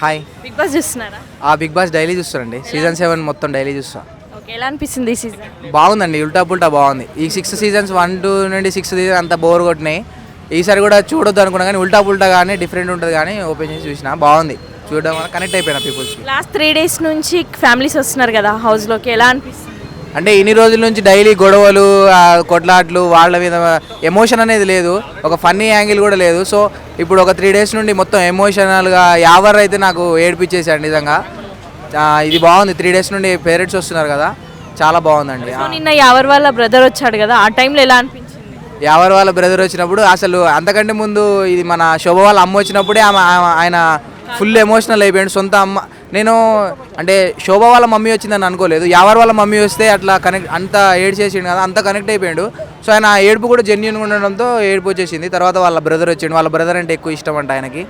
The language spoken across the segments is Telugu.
హాయ్ బిగ్ బాస్ చూస్తున్నారా? ఆ బిగ్ బాస్ డైలీ చూస్తానండి సీజన్ సెవెన్ మొత్తం డైలీ చూస్తా. ఓకే ఎలా అనిపిస్తుంది ఈ సీజన్ బాగుందండి ఉల్టా పుల్టా బాగుంది. ఈ సిక్స్ సీజన్స్ వన్ టూ నుండి సిక్స్ సీజన్ అంత బోర్ కొట్టినాయి. ఈసారి కూడా చూడొద్దు అనుకున్నా కానీ ఉల్టా పుల్టా కానీ డిఫరెంట్ ఉంటుంది కానీ ఓపెన్ చేసి చూసిన బాగుంది. చూడడం వల్ల కనెక్ట్ అయిపోయినా పీపుల్స్కి లాస్ట్ త్రీ డేస్ నుంచి ఫ్యామిలీస్ వస్తున్నారు కదా హౌస్లోకి ఎలా అనిపిస్తుంది? అంటే ఇన్ని రోజుల నుంచి డైలీ గొడవలు కొట్లాట్లు వాళ్ళ మీద ఎమోషన్ అనేది లేదు. ఒక ఫన్నీ యాంగిల్ కూడా లేదు. సో ఇప్పుడు ఒక త్రీ డేస్ నుండి మొత్తం ఎమోషనల్గా యావర్ అయితే నాకు ఏడిపించేసాడు నిజంగా. ఇది బాగుంది. త్రీ డేస్ నుండి పేరెంట్స్ వస్తున్నారు కదా చాలా బాగుందండి. నిన్న ఎవరి వాళ్ళ బ్రదర్ వచ్చాడు కదా ఆ టైంలో ఎలా అనిపించింది? యావర్ వాళ్ళ బ్రదర్ వచ్చినప్పుడు అసలు అంతకంటే ముందు ఇది మన శోభ వాళ్ళ అమ్మ వచ్చినప్పుడే ఆమె ఆమె- ఆయన ఫుల్ ఎమోషనల్ అయిపోయాడు. సొంత అమ్మ నేను అంటే శోభ వాళ్ళ మమ్మీ వచ్చిందని అనుకోలేదు. యావర్ వాళ్ళ మమ్మీ వస్తే అట్లా కనెక్ట్ అంత ఏడ్ చేసిండు కదా అంత కనెక్ట్ అయిపోయాడు. సో ఆయన ఆ ఏడుపు కూడా జెన్యున్గా ఉండడంతో ఏడుపు వచ్చేసింది. తర్వాత వాళ్ళ బ్రదర్ వచ్చిండు. వాళ్ళ బ్రదర్ అంటే ఎక్కువ ఇష్టం అంట ఆయనకి.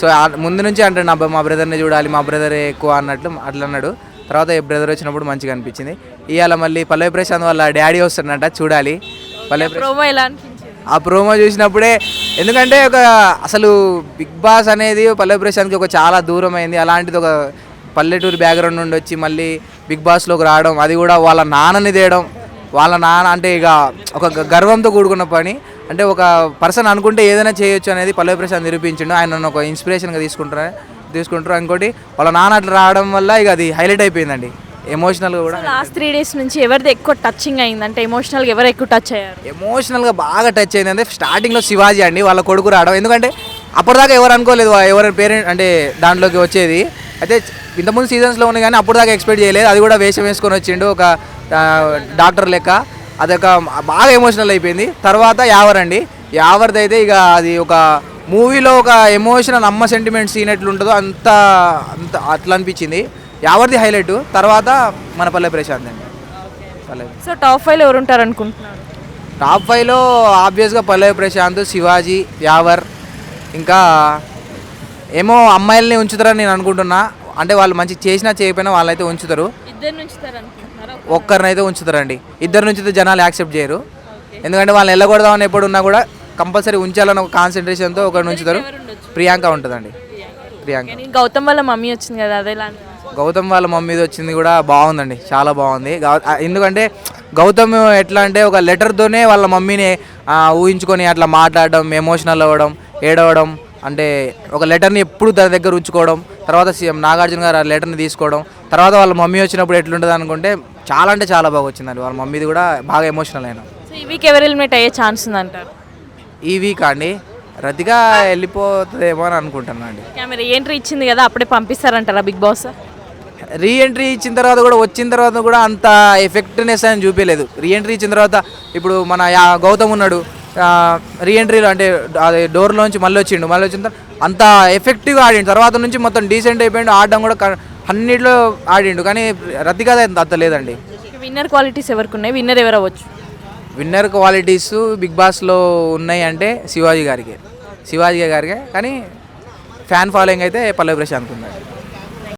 సో ఆ- ముందు నుంచి అంటే నా మా బ్రదర్ని చూడాలి మా బ్రదరే ఎక్కువ అన్నట్లు అట్లా అన్నాడు. తర్వాత ఈ బ్రదర్ వచ్చినప్పుడు మంచిగా అనిపించింది. ఇవాళ మళ్ళీ పల్లవి ప్రశాంత్ వాళ్ళ డాడీ వస్తున్నట చూడాలి. పల్లవి ప్రశాంత్ ప్రోమో ఎలా ఆ ప్రోమో చూసినప్పుడే ఎందుకంటే ఒక అసలు బిగ్ బాస్ అనేది పల్లె ప్రశాంత్కి ఒక చాలా దూరమైంది. అలాంటిది ఒక పల్లెటూరు బ్యాక్గ్రౌండ్ నుండి వచ్చి మళ్ళీ బిగ్ బాస్లోకి రావడం అది కూడా వాళ్ళ నాన్నని తేయడం వాళ్ళ నాన్న అంటే ఇక ఒక గర్వంతో కూడుకున్న పని. అంటే ఒక పర్సన్ అనుకుంటే ఏదైనా చేయొచ్చు అనేది పల్లవి ప్రశాంత్ నిరూపించండు. ఆయన నన్ను ఒక ఇన్స్పిరేషన్గా తీసుకుంటారు తీసుకుంటారు ఇంకోటి వాళ్ళ నాన్న అట్లా రావడం వల్ల ఇక అది హైలైట్ అయిపోయిందండి. ఎమోషనల్గా కూడా లాస్ట్ త్రీ డేస్ నుంచి ఎవరిది ఎక్కువ టచింగ్ అయింది? అంటే ఎమోషనల్గా ఎవరు ఎక్కువ టచ్ అయ్యారు? ఎమోషనల్గా బాగా టచ్ అయింది. అంటే స్టార్టింగ్లో శివాజీ అండి వాళ్ళ కొడుకు రావడం. ఎందుకంటే అప్పటిదాకా ఎవరు అనుకోలేదు ఎవరి పేరెంట్ అంటే దాంట్లోకి వచ్చేది. అయితే ఇంతకుముందు సీజన్స్లో ఉంది కానీ అప్పుడు దాకా ఎక్స్పెక్ట్ చేయలేదు. అది కూడా వేషం వేసుకొని వచ్చిండు ఒక డాక్టర్ లెక్క. అదొక బాగా ఎమోషనల్ అయిపోయింది. తర్వాత యావర్ అండి. యావర్ది అయితే ఇక అది ఒక మూవీలో ఒక ఎమోషనల్ అమ్మ సెంటిమెంట్ సీన్ ఎట్లుంటుందో అంత అంత అట్లా అనిపించింది. యావర్ది హైలైట్ తర్వాత మన పల్లె ప్రశాంత్ అండి. పల్లె. సో టాప్ ఫైవ్లో ఎవరు ఉంటారు అనుకుంటున్నారు టాప్ ఫైవ్లో ఆబ్వియస్గా పల్లవి ప్రశాంత్ శివాజీ యావర్ ఇంకా ఏమో అమ్మాయిల్ని ఉంచుతారని నేను అనుకుంటున్నా. అంటే వాళ్ళు మంచి చేసినా చేయకపోయినా వాళ్ళైతే ఉంచుతారు. ఒక్కరినైతే ఉంచుతారండి. ఇద్దరు నుంచితే జనాలు యాక్సెప్ట్ చేయరు. ఎందుకంటే వాళ్ళని వెళ్ళకూడదామని ఎప్పుడు ఉన్నా కూడా కంపల్సరీ ఉంచాలని ఒక కాన్సన్ట్రేషన్తో ఒకరిని ఉంచుతారు. ప్రియాంక ఉంటుందండి. ప్రియాంక. గౌతమ్ వాళ్ళ మమ్మీ వచ్చింది కదా అదే? గౌతమ్ వాళ్ళ మమ్మీది వచ్చింది కూడా బాగుందండి చాలా బాగుంది. ఎందుకంటే గౌతమ్ ఎట్లా అంటే ఒక లెటర్తోనే వాళ్ళ మమ్మీని ఊహించుకొని అట్లా మాట్లాడడం ఎమోషనల్ అవ్వడం ఏడవడం అంటే ఒక లెటర్ని ఎప్పుడు తన దగ్గర ఉంచుకోవడం తర్వాత సీఎం నాగార్జున గారు ఆ లెటర్ని తీసుకోవడం తర్వాత వాళ్ళ మమ్మీ వచ్చినప్పుడు ఎట్లుంటుంది అనుకుంటే చాలా అంటే చాలా బాగా వచ్చిందండి. వాళ్ళ మమ్మీది కూడా బాగా ఎమోషనల్ అయినా. సో ఈ వీక్ ఎవరు ఎలిమినేట్ అయ్యే ఛాన్స్ ఉందంటారు? ఈ వీక్ అండి? రతిగా వెళ్ళిపోతుందేమో అని అనుకుంటున్నాను అండి ఎంట్రీ ఇచ్చింది కదా అప్పుడే పంపిస్తారంటారా బిగ్ బాస్? రీ ఎంట్రీ ఇచ్చిన తర్వాత కూడా వచ్చిన తర్వాత కూడా అంత ఎఫెక్ట్నెస్ అని చూపించలేదు. రీ ఎంట్రీ ఇచ్చిన తర్వాత ఇప్పుడు మన యా- గౌతమ్ ఉన్నాడు రీ ఎంట్రీలో అంటే అది డోర్లోంచి మళ్ళీ వచ్చిండు మళ్ళీ వచ్చిన తర్వాత అంత ఎఫెక్టివ్గా ఆడిండు. తర్వాత నుంచి మొత్తం డీసెంట్ అయిపోయిండు ఆడడం కూడా అన్నిట్లో ఆడిండు. కానీ రతిగా అంత లేదండి. విన్నర్ క్వాలిటీస్ ఎవరికి ఉన్నాయి విన్నర్ ఎవరు అవ్వచ్చు? విన్నర్ క్వాలిటీస్ బిగ్ బాస్లో ఉన్నాయి అంటే శివాజీ గారికి. శివాజీ గారికి. కానీ ఫ్యాన్ ఫాలోయింగ్ అయితే పల్లవి ప్రశాంత్ ఉన్నాడు